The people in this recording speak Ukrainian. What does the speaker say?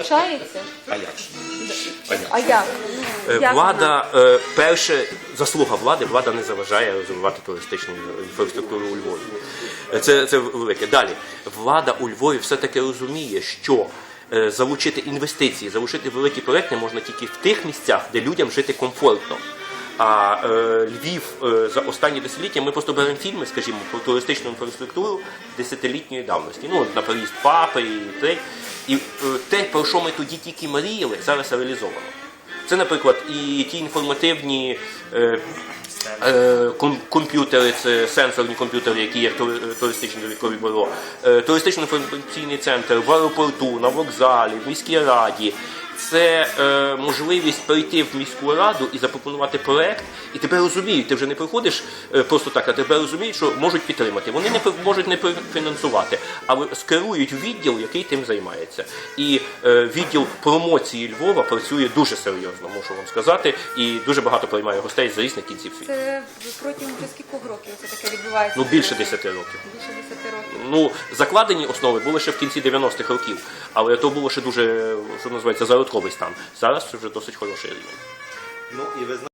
Вчається? А як ж? А як? А як? Е, Влада, е, перше, заслуга влади, влада не заважає розвивати туристичну інфраструктуру у Львові. Е, Це, це велике. Далі, влада у Львові все-таки розуміє, що е, залучити інвестиції, залучити великі проекти можна тільки в тих місцях, де людям жити комфортно. А е, Львів е, за останні десятиліття ми просто беремо фільми, скажімо, про туристичну інфраструктуру десятилітньої давності. Ну, от на приїзд папи і те. І е, те, про що ми тоді тільки мріяли, зараз реалізовано. Це, наприклад, і ті інформативні е, е, комп'ютери, це сенсорні комп'ютери, які є в туристичному довідкові бюро, е, туристично-інформаційний центр в аеропорту, на вокзалі, в міській раді. Це е, можливість прийти в міську раду і запропонувати проект, і тебе розуміють. Ти вже не приходиш е, просто так, а тебе розуміють, що можуть підтримати. Вони не можуть не фінансувати, але скерують відділ, який тим займається. І е, відділ промоції Львова працює дуже серйозно, можу вам сказати, і дуже багато приймає гостей з різних кінців світу. Це протягом вже скількох років це таке відбувається? Ну більше 10 років. Більше 10 років. Ну, закладені основи були ще в кінці 90-х років, але то було ще дуже, що називається, зародковий стан. Зараз це вже досить хороший рівень. Ну і ви знаєте.